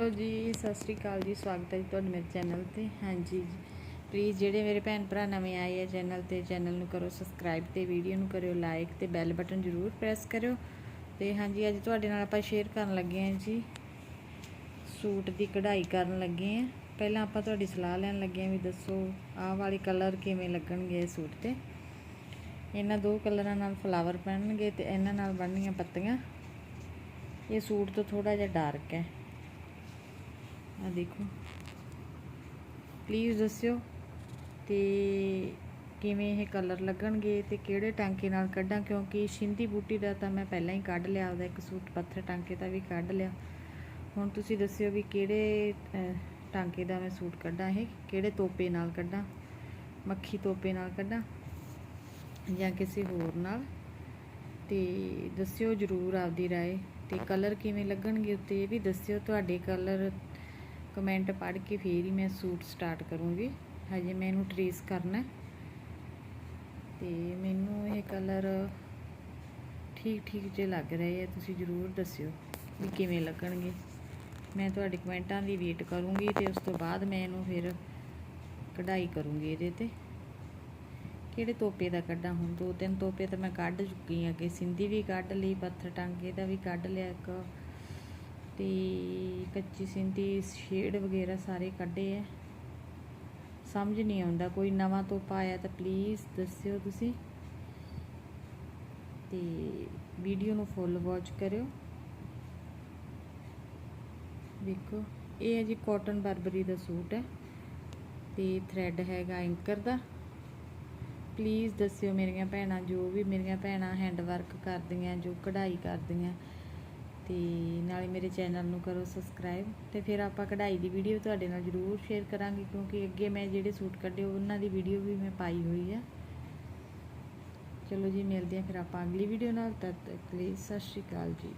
Hello ਜੀ, ਸਤਿ ਸ਼੍ਰੀ ਅਕਾਲ ਜੀ, ਸਵਾਗਤ ਹੈ ਜੀ ਤੁਹਾਡਾ ਮੇਰੇ ਚੈਨਲ ਤੇ। ਹਾਂਜੀ ਪਲੀਜ਼ ਜਿਹੜੇ ਮੇਰੇ ਭੈਣ ਭਰਾ ਨਵੇਂ ਆਏ ਆ ਚੈਨਲ ਤੇ, ਚੈਨਲ ਨੂੰ ਕਰੋ ਸਬਸਕ੍ਰਾਈਬ ਤੇ ਵੀਡੀਓ ਨੂੰ ਕਰਿਓ ਲਾਈਕ ਤੇ ਬੈਲ ਬਟਨ ਜ਼ਰੂਰ ਪ੍ਰੈਸ ਕਰਿਓ। ਤੇ ਹਾਂਜੀ, ਅੱਜ ਤੁਹਾਡੇ ਨਾਲ ਆਪਾਂ ਸ਼ੇਅਰ ਕਰਨ ਲੱਗੇ ਹਾਂ ਜੀ, ਸੂਟ ਦੀ ਕਢਾਈ ਕਰਨ ਲੱਗੇ ਹਾਂ। ਪਹਿਲਾਂ ਆਪਾਂ ਤੁਹਾਡੀ ਸਲਾਹ ਲੈਣ ਲੱਗੇ ਹਾਂ ਵੀ ਦੱਸੋ, ਆਹ ਵਾਲੇ ਕਲਰ ਕਿਵੇਂ ਲੱਗਣਗੇ ਸੂਟ ਤੇ? ਇਹਨਾਂ ਦੋ ਕਲਰਾਂ ਨਾਲ ਫਲਾਵਰ ਬਣਨਗੇ ਤੇ ਇਹਨਾਂ ਨਾਲ ਬਣਨੀਆਂ ਪੱਤੀਆਂ। ਇਹ ਸੂਟ ਤੋਂ ਥੋੜਾ ਜਿਹਾ ਡਾਰਕ ਹੈ। ਆ ਦੇਖੋ। ਪਲੀਜ਼ ਦੱਸਿਓ ਤੇ ਕਿਵੇਂ ਇਹ ਕਲਰ ਲੱਗਣਗੇ ਤੇ ਕਿਹੜੇ ਟਾਂਕੇ ਨਾਲ ਕੱਢਾਂ, ਕਿਉਂਕਿ ਸ਼ਿੰਦੀ ਬੂਟੀ ਦਾ ਤਾਂ ਮੈਂ ਪਹਿਲਾਂ ਹੀ ਕੱਢ ਲਿਆ ਉਹਦਾ ਇੱਕ ਸੂਟ ਪੱਥਰ ਟਾਂਕੇ ਦਾ ਵੀ ਕੱਢ ਲਿਆ। ਹੁਣ ਤੁਸੀਂ ਦੱਸਿਓ ਵੀ ਕਿਹੜੇ ਟਾਂਕੇ ਦਾ ਮੈਂ ਸੂਟ ਕੱਢਾਂ ਇਹ, ਕਿਹੜੇ ਤੋਪੇ ਨਾਲ ਕੱਢਾਂ, ਮੱਖੀ ਤੋਪੇ ਨਾਲ ਕੱਢਾਂ, ਜਾਂ ਕਿਸੇ ਹੋਰ ਨਾਲ? ਤੇ ਦੱਸਿਓ ਜਰੂਰ ਆਪਦੀ ਰਾਏ, ਤੇ ਕਲਰ ਕਿਵੇਂ ਲੱਗਣਗੇ ਉੱਤੇ ਇਹ ਵੀ ਦੱਸਿਓ, ਤੁਹਾਡੇ ਕਲਰ ਕਮੈਂਟ ਪੜ੍ਹ ਕੇ ਫੇਰ ਹੀ ਮੈਂ ਸੂਟ ਸਟਾਰਟ ਕਰੂੰਗੀ। ਹਜੇ ਮੈਂ ਇਹਨੂੰ ਟਰੇਸ ਕਰਨਾ ਹੈ। ਤੇ ਮੈਨੂੰ ਇਹ ਕਲਰ ਠੀਕ ਠੀਕ ਜੇ ਲੱਗ ਰਹੇ ਆ, ਤੁਸੀਂ ਜਰੂਰ ਦੱਸਿਓ ਵੀ ਕਿਵੇਂ ਲੱਗਣਗੇ। ਮੈਂ ਤੁਹਾਡੇ ਕਮੈਂਟਾਂ ਦੀ ਵੇਟ ਕਰੂੰਗੀ ਤੇ ਉਸ ਤੋਂ ਬਾਅਦ ਮੈਂ ਇਹਨੂੰ ਫਿਰ ਕਢਾਈ ਕਰੂੰਗੀ ਇਹਦੇ ਤੇ। ਕਿਹੜੇ ਤੋਪੇ ਦਾ ਕੱਢਾਂ ਹੁਣ? ਦੋ ਤਿੰਨ ਤੋਪੇ ਤਾਂ ਮੈਂ ਕੱਢ ਚੁੱਕੀ ਆ ਕਿ ਸਿੰਧੀ ਵੀ ਕੱਢ ਲਈ, ਪੱਥਰ ਟਾਂਗੇ ਦਾ ਵੀ ਕੱਢ ਲਿਆ, ਇੱਕ ਤੇ ਕੱਚੀ ਸਿੰਤੀ ਸ਼ੇਡ ਵਗੈਰਾ ਸਾਰੇ ਕੱਢੇ ਐ ਸਮਝ ਨਹੀਂ ਆਉਂਦਾ, ਕੋਈ ਨਵਾਂ ਤੋਪਾ ਆਇਆ ਤਾਂ ਪਲੀਜ਼ ਦੱਸਿਓ ਤੁਸੀਂ। ਤੇ ਵੀਡੀਓ ਨੂੰ ਫੁੱਲ ਵਾਚ ਕਰਿਓ। ਦੇਖੋ ਇਹ ਹੈ ਜੀ ਕਾਟਨ ਬਰਬਰੀ ਦਾ ਸੂਟ ਹੈ ਤੇ ਥ੍ਰੈਡ ਹੈਗਾ ਐਂਕਰ ਦਾ। ਪਲੀਜ਼ ਦੱਸਿਓ ਮੇਰੀਆਂ ਭੈਣਾਂ ਜੋ ਵੀ, ਮੇਰੀਆਂ ਭੈਣਾਂ ਹੈਂਡ ਵਰਕ ਕਰਦੀਆਂ, ਜੋ ਕਢਾਈ ਕਰਦੀਆਂ ਤੇ ਨਾਲੇ ਮੇਰੇ ਚੈਨਲ ਨੂੰ ਕਰੋ ਸਬਸਕ੍ਰਾਈਬ ਤੇ ਫਿਰ ਆਪਾਂ ਕਢਾਈ ਦੀ ਵੀਡੀਓ ਤੁਹਾਡੇ ਨਾਲ ਜ਼ਰੂਰ ਸ਼ੇਅਰ ਕਰਾਂਗੇ ਕਿਉਂਕਿ ਅੱਗੇ ਮੈਂ ਜਿਹੜੇ ਸੂਟ ਕੱਢੇ ਉਹਨਾਂ ਦੀ ਵੀਡੀਓ ਵੀ ਮੈਂ ਪਾਈ ਹੋਈ ਆ। ਚਲੋ ਜੀ, ਮਿਲਦੇ ਆ ਫਿਰ ਆਪਾਂ ਅਗਲੀ ਵੀਡੀਓ ਨਾਲ, ਤਦ ਤੱਕ ਲਈ ਸਤਿ ਸ਼੍ਰੀ ਅਕਾਲ ਜੀ।